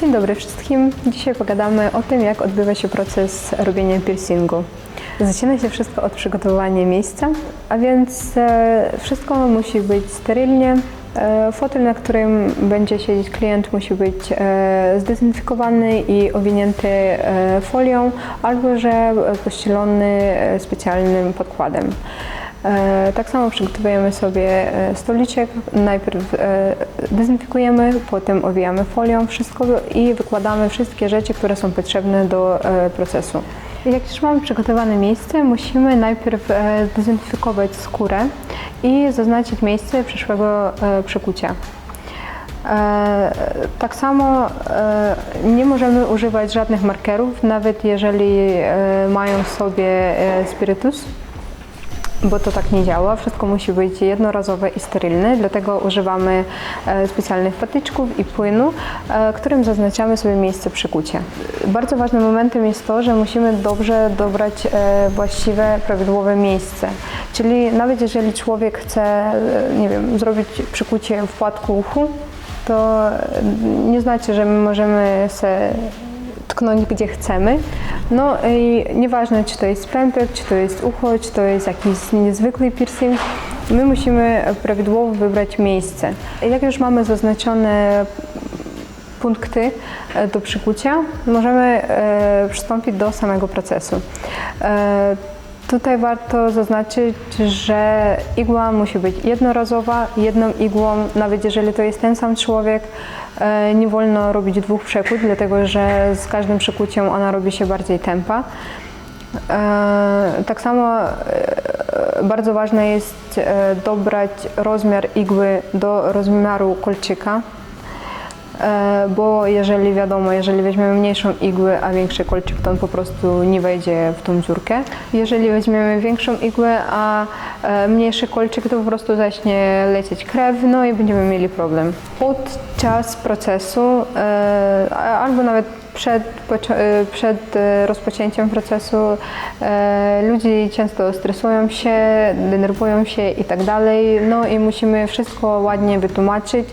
Dzień dobry wszystkim. Dzisiaj pogadamy o tym, jak odbywa się proces robienia piercingu. Zaczyna się wszystko od przygotowania miejsca, a więc e, wszystko musi być sterylnie. E, fotel, na którym będzie siedzieć klient, musi być e, zdezynfekowany i owinięty folią, albo że pościelony specjalnym podkładem. E, Tak samo przygotowujemy sobie e, stoliczek. Najpierw e, dezynfekujemy, potem owijamy folią wszystko i wykładamy wszystkie rzeczy, które są potrzebne do procesu. Jak już mamy przygotowane miejsce, musimy najpierw zdezynfekować skórę i zaznaczyć miejsce przyszłego przekucia. Tak samo nie możemy używać żadnych markerów, nawet jeżeli mają w sobie spirytus bo to tak nie działa. Wszystko musi być jednorazowe i sterylne, dlatego używamy e, specjalnych patyczków i płynu, e, którym zaznaczamy sobie miejsce przykucia. Bardzo ważnym momentem jest to, że musimy dobrze dobrać e, właściwe, prawidłowe miejsce. Czyli nawet jeżeli człowiek chce, nie wiem, zrobić przykucie w płatku uchu, to nie znaczy, że my możemy se tknąć gdzie chcemy. No i nieważne, czy to jest pępek, czy to jest ucho, czy to jest jakiś niezwykły piercing, my musimy prawidłowo wybrać miejsce. Jak już mamy zaznaczone punkty e, do przykucia, możemy e, przystąpić do samego procesu. Tutaj warto zaznaczyć, że igła musi być jednorazowa, jedną igłą, nawet jeżeli to jest ten sam człowiek, e, nie wolno robić dwóch przekut, dlatego że z każdym przekuciem ona robi się bardziej tempa. E, Tak samo e, bardzo ważne jest dobrać rozmiar igły do rozmiaru kolczyka, bo jeżeli wiadomo, jeżeli weźmiemy mniejszą igłę, a większy kolczyk, to on po prostu nie wejdzie w tą dziurkę. Jeżeli weźmiemy większą igłę, a e, mniejszy kolczyk, to po prostu zacznie lecieć krew, no i będziemy mieli problem. Podczas procesu, e, albo nawet przed, e, przed e, rozpoczęciem procesu e, ludzie często stresują się, denerwują się i tak dalej. No i musimy wszystko ładnie wytłumaczyć,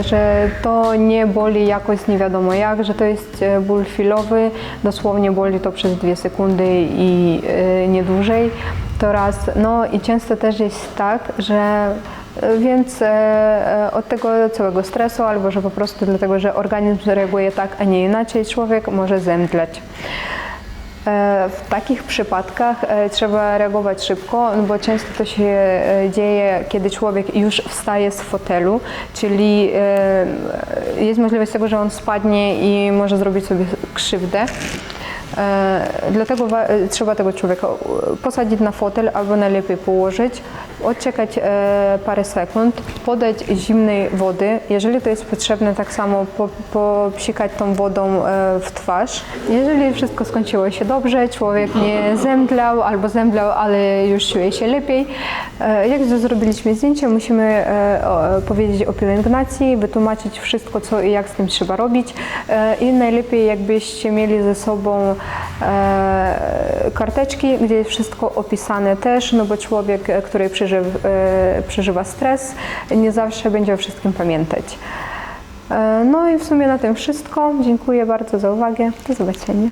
że to nie boli jakoś nie wiadomo jak, że to jest ból chwilowy, dosłownie boli to przez dwie sekundy i nie dłużej. To raz. No i często też jest tak, że więc e, e, od tego całego stresu, albo że po prostu dlatego, że organizm reaguje tak, a nie inaczej, człowiek może zemdleć. E, W takich przypadkach e, trzeba reagować szybko, no bo często to się e, dzieje, kiedy człowiek już wstaje z fotelu, czyli e, jest możliwość tego, że on spadnie i może zrobić sobie krzywdę. E, Dlatego e, trzeba tego człowieka posadzić na fotel albo najlepiej położyć, odczekać e, parę sekund, podać zimnej wody. Jeżeli to jest potrzebne, tak samo po, popsikać tą wodą w twarz. Jeżeli wszystko skończyło się dobrze, człowiek nie zemdlał albo zemdlał, ale już czuje się lepiej. Jak zrobiliśmy zdjęcie, musimy powiedzieć o pielęgnacji, wytłumaczyć wszystko, co i jak z tym trzeba robić. I najlepiej, jakbyście mieli ze sobą karteczki, gdzie jest wszystko opisane też, no bo człowiek, e, który przeżyw, e, przeżywa stres, nie zawsze będzie o wszystkim pamiętać. E, No i w sumie na tym wszystko. Dziękuję bardzo za uwagę. Do zobaczenia.